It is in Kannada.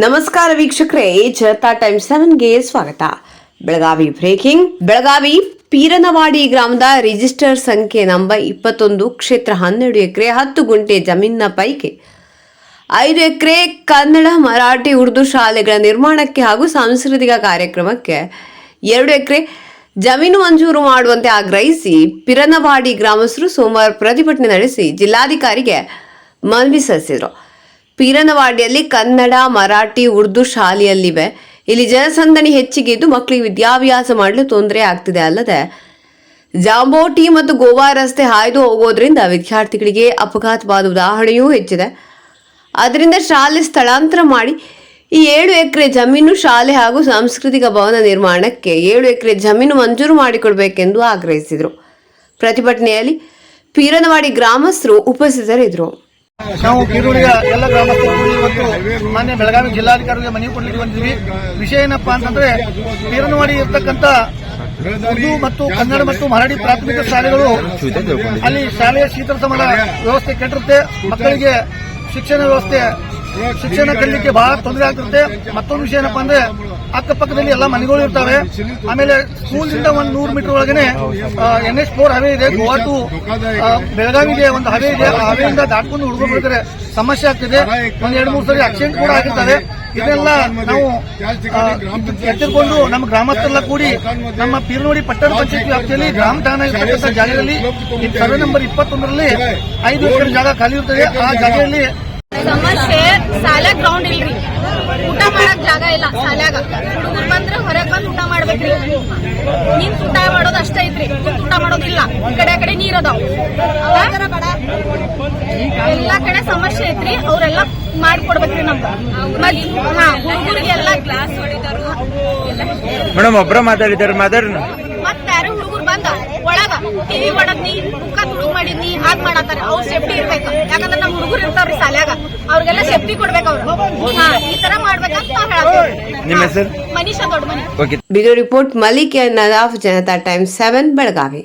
ನಮಸ್ಕಾರ ವೀಕ್ಷಕರೇ ಜನತಾ ಟೈಮ್ ಸೆವೆನ್ಗೆ ಸ್ವಾಗತ. ಬೆಳಗಾವಿ ಬ್ರೇಕಿಂಗ್. ಬೆಳಗಾವಿ ಪೀರನವಾಡಿ ಗ್ರಾಮದ ರಿಜಿಸ್ಟರ್ ಸಂಖ್ಯೆ ನಂಬರ್ ಇಪ್ಪತ್ತೊಂದು, ಕ್ಷೇತ್ರ ಹನ್ನೆರಡು ಎಕರೆ, ಹತ್ತು ಗುಂಟೆ ಜಮೀನಿನ ಪೈಕಿ ಐದು ಎಕರೆ ಕನ್ನಡ, ಮರಾಠಿ, ಉರ್ದು ಶಾಲೆಗಳ ನಿರ್ಮಾಣಕ್ಕೆ ಹಾಗೂ ಸಾಂಸ್ಕೃತಿಕ ಕಾರ್ಯಕ್ರಮಕ್ಕೆ ಎರಡು ಎಕರೆ ಜಮೀನು ಮಂಜೂರು ಮಾಡುವಂತೆ ಆಗ್ರಹಿಸಿ ಪಿರನವಾಡಿ ಗ್ರಾಮಸ್ಥರು ಸೋಮವಾರ ಪ್ರತಿಭಟನೆ ನಡೆಸಿ ಜಿಲ್ಲಾಧಿಕಾರಿಗೆ ಮನವಿ ಸಲ್ಲಿಸಿದರು. ಪೀರನವಾಡಿಯಲ್ಲಿ ಕನ್ನಡ, ಮರಾಠಿ, ಉರ್ದು ಶಾಲೆಯಲ್ಲಿವೆ. ಇಲ್ಲಿ ಜನಸಂದಣಿ ಹೆಚ್ಚಿಗೆ ಇದ್ದು ಮಕ್ಕಳಿಗೆ ವಿದ್ಯಾಭ್ಯಾಸ ಮಾಡಲು ತೊಂದರೆ ಆಗ್ತಿದೆ ಅಲ್ಲದೆ ಜಾಂಬೋಟಿ ಮತ್ತು ಗೋವಾ ರಸ್ತೆ ಹಾಯ್ದು ಹೋಗೋದ್ರಿಂದ ವಿದ್ಯಾರ್ಥಿಗಳಿಗೆ ಅಪಘಾತವಾದ ಉದಾಹರಣೆಯೂ ಹೆಚ್ಚಿದೆ. ಅದರಿಂದ ಶಾಲೆ ಸ್ಥಳಾಂತರ ಮಾಡಿ ಈ ಏಳು ಎಕರೆ ಜಮೀನು ಶಾಲೆ ಹಾಗೂ ಸಾಂಸ್ಕೃತಿಕ ಭವನ ನಿರ್ಮಾಣಕ್ಕೆ ಏಳು ಎಕರೆ ಜಮೀನು ಮಂಜೂರು ಮಾಡಿಕೊಡಬೇಕೆಂದು ಆಗ್ರಹಿಸಿದರು. ಪ್ರತಿಭಟನೆಯಲ್ಲಿ ಪೀರನವಾಡಿ ಗ್ರಾಮಸ್ಥರು ಉಪಸ್ಥಿತರಿದ್ದರು. ನಾವು ಈರುಳ್ಳಿಯ ಎಲ್ಲ ಗ್ರಾಮಸ್ಥರು ಇವತ್ತು ಮಾನ್ಯ ಬೆಳಗಾವಿ ಜಿಲ್ಲಾಧಿಕಾರಿಗೆ ಮನವಿ ಕೊಡಲಿಕ್ಕೆ ಬಂದಿದ್ವಿ. ವಿಷಯ ಏನಪ್ಪಾ ಅಂತಂದ್ರೆ ಪೀರನವಾಡಿ ಇರ್ತಕ್ಕಂಥ ಉರ್ದು ಮತ್ತು ಕನ್ನಡ ಮತ್ತು ಮರಾಠಿ ಪ್ರಾಥಮಿಕ ಶಾಲೆಗಳು ಅಲ್ಲಿ ಶಾಲೆಯ ಶೀತಲ ಸಮರ ವ್ಯವಸ್ಥೆ ಕೆಟ್ಟಿರುತ್ತೆ. ಮಕ್ಕಳಿಗೆ ಶಿಕ್ಷಣ ವ್ಯವಸ್ಥೆ, ಶಿಕ್ಷಣ ಕಲಿಲಿಕ್ಕೆ ಬಹಳ ತೊಂದರೆ ಆಗ್ತಿರುತ್ತೆ. ಮತ್ತೊಂದು ವಿಷಯ ಏನಪ್ಪಾ ಅಂದ್ರೆ ಅಕ್ಕಪಕ್ಕದಲ್ಲಿ ಎಲ್ಲ ಮನೆಗಳು ಇರ್ತವೆ. ಆಮೇಲೆ ಸ್ಕೂಲಿಂದ ಒಂದು ನೂರು ಮೀಟರ್ ಒಳಗನೆ ಎನ್ ಎಚ್ ಫೋರ್ ಹವೆ ಇದೆ. ಗೋವಾ ಟು ಬೆಳಗಾವಿಗೆ ಒಂದು ಹವೆ ಇದೆ. ಆ ಹವೆಯಿಂದ ದಾಟ್ಕೊಂಡು ಹುಡುಗರು ಬಿಡ್ತಾರೆ ಸಮಸ್ಯೆ ಆಗ್ತಿದೆ. ಒಂದ್ ಎರಡ್ ಮೂರ್ ಸರಿ ಆಕ್ಸಿಡೆಂಟ್ ಕೂಡ ಆಗಿರ್ತವೆ. ಇದೆಲ್ಲ ನಾವು ಎತ್ತಿಕೊಂಡು ನಮ್ಮ ಗ್ರಾಮಸ್ಥರೆಲ್ಲ ಕೂಡಿ ನಮ್ಮ ಪೀರ್ನೋಡಿ ಪಟ್ಟಣ ಪಂಚಾಯತ್ ವ್ಯಾಪ್ತಿಯಲ್ಲಿ ಗ್ರಾಮ ಠಾಣ ಇರ್ತಕ್ಕಂಥ ಜಾಗದಲ್ಲಿ ಸರ್ವೆ ನಂಬರ್ ಇಪ್ಪತ್ತೊಂದರಲ್ಲಿ ಐದು ಜಾಗ ಖಾಲಿ ಇರ್ತದೆ. ಆ ಜಾಗದಲ್ಲಿ ಸಮಸ್ಯೆ ಸಾಲ ಗ್ರೌಂಡ್ ಇಲ್ರಿ. ಜಾಗ ಇಲ್ಲ ಶಾಲ್ಯಾಗ. ಹುಡುಗರು ಬಂದ್ರೆ ಹೊರಗ್ ಬಂದ್ ಊಟ ಮಾಡ್ಬೇಕ್ರಿ. ನಿಂತ್ ಊಟ ಮಾಡೋದು ಅಷ್ಟೇ ಐತ್ರಿ. ಊಟ ಮಾಡೋದಿಲ್ಲ ಕಡೆ ಕಡೆ ನೀರ್ ಅದಾವ. ಎಲ್ಲಾ ಕಡೆ ಸಮಸ್ಯೆ ಐತ್ರಿ. ಅವ್ರೆಲ್ಲ ಮಾಡ್ಕೊಡ್ಬೇಕ್ರಿ ನಮ್ಗೆ ಹುಡುಗರಿಗೆ ಎಲ್ಲಾ ಕ್ಲಾಸ್ ಮೇಡಮ್ ಒಬ್ರ ಮಾತಾಡಿದಾರೆ ಮಾತಾಡ್ರಿ. ಮತ್ತೆ ಯಾರು ಹುಡುಗರು ಬಂದ. ಒಳಗ ಟಿವಿ ಮಾಡದ್ನಿ ನೀ ಮುಖ ಹುಡುಗ ಮಾಡತ್ತಾರ ಅವ್ರ ಸೇಫ್ಟಿ ಇರ್ಬೇಕು. ಯಾಕಂದ್ರೆ ನಮ್ ಹುಡುಗರು ಇರ್ತಾವ್ರಿ ಶಾಲ್ಯಾಗ. ಅವ್ರಿಗೆಲ್ಲ ಸೇಫ್ಟಿ ಕೊಡ್ಬೇಕು ಅವ್ರು. ಈ ತರ ಮಾಡ್ಬೇಕಂತ ನಿಮ್ಮ Manisha Doddamani okay bureau report Malik Nadaf Janata time seven Belagavi.